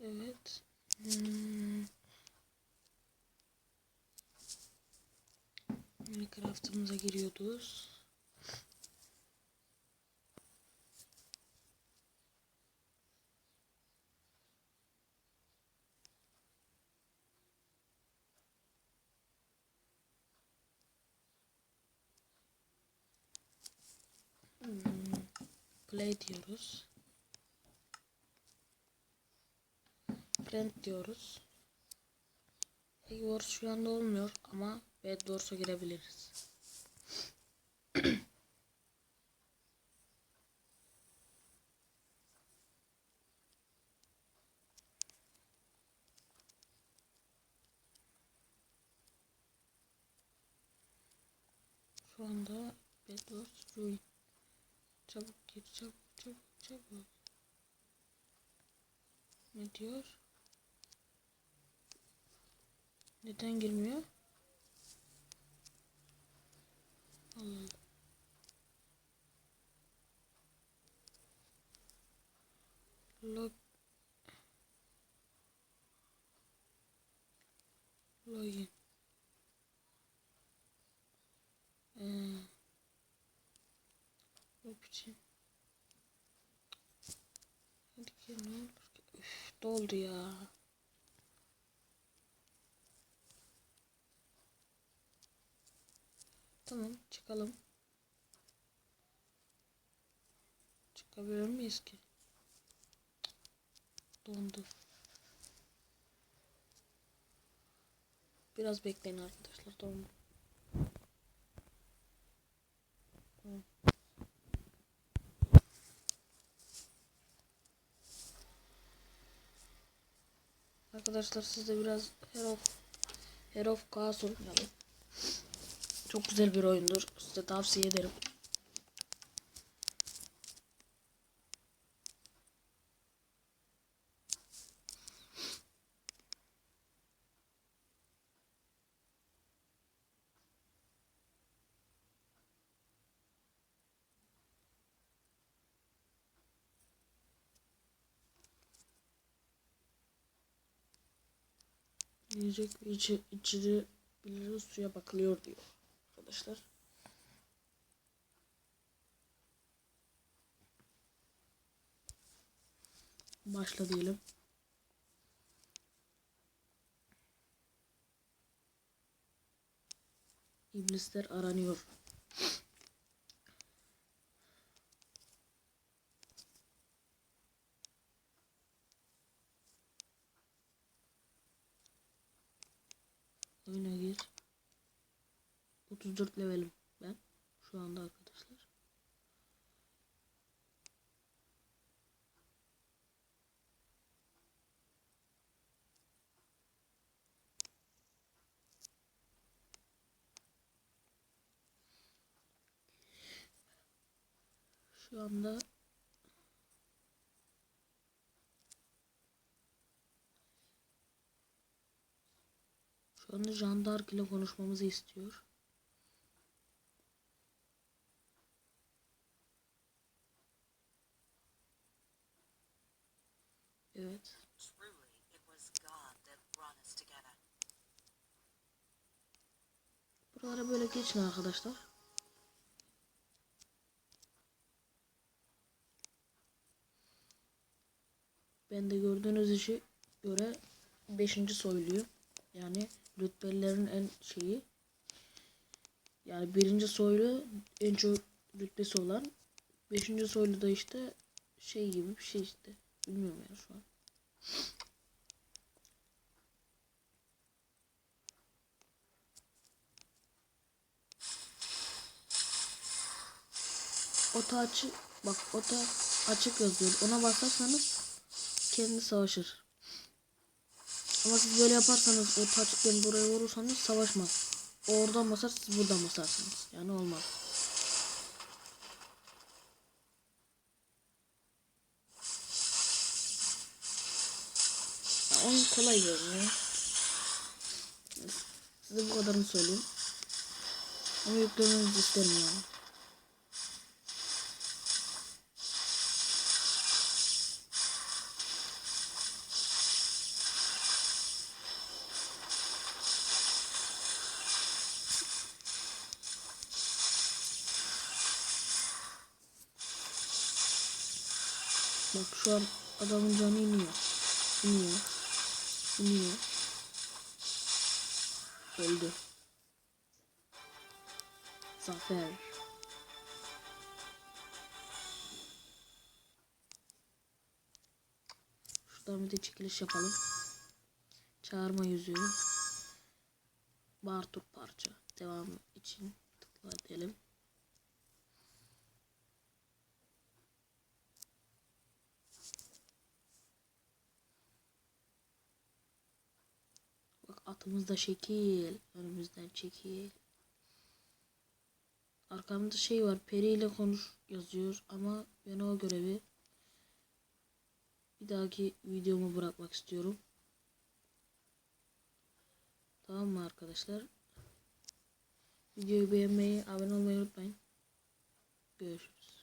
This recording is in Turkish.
Evet. Hmm. Minecraft'ımıza giriyoruz. Hmm. Play diyoruz. Friend diyoruz. Eggwars şu anda olmuyor ama Bedwars'a girebiliriz. Şu anda Bedwars join. Çabuk gir çabuk çabuk çabuk. Ne diyor? Neden girmiyor? Allah Allah. Log Login ee, Yok için Hadi gel ne olur Üf, doldu ya Tamam çıkalım. Çıkabilir miyiz ki? Dondu. Biraz bekleyin arkadaşlar dondu. Tamam. Arkadaşlar siz de biraz Hero Hero Chaos oynayalım. Çok güzel bir oyundur. Size tavsiye ederim. Yiyecek içi, içiri bilir suya bakılıyor diyor arkadaşlar. Başla diyelim. İblisler aranıyor. Oyuna gir. 34 levelim ben şu anda arkadaşlar. Şu anda Şu anda Jandark ile konuşmamızı istiyor. Together. Buralara böyle geçin arkadaşlar. Ben de gördüğünüz işi göre 5. soyluyum. Yani rütbelilerin en şeyi. Yani birinci soylu en çok rütbesi olan. Beşinci soylu da işte şey gibi bir şey işte. Bilmiyorum ya şu an. Ota açık bak ota açık yazıyor. Ona basarsanız kendi savaşır. Ama siz böyle yaparsanız ota açıkken buraya vurursanız savaşmaz. O oradan basar siz buradan basarsınız. Yani olmaz. on kolay görünüyor. Size bu kadarını söyleyeyim. Ama yüklemenizi isterim. Bak şu an adamın canı iniyor. İniyor. İniyor. Öldü. Zafer. Şuradan bir de çekiliş yapalım. Çağırma yüzüğü. Bartur parça. Devam için tıkla edelim. Bak atımızda şekil. Önümüzden çekil. Arkamda şey var. Peri ile konuş yazıyor ama ben o görevi bir dahaki videomu bırakmak istiyorum. Tamam mı arkadaşlar? Videoyu beğenmeyi, abone olmayı unutmayın. Görüşürüz.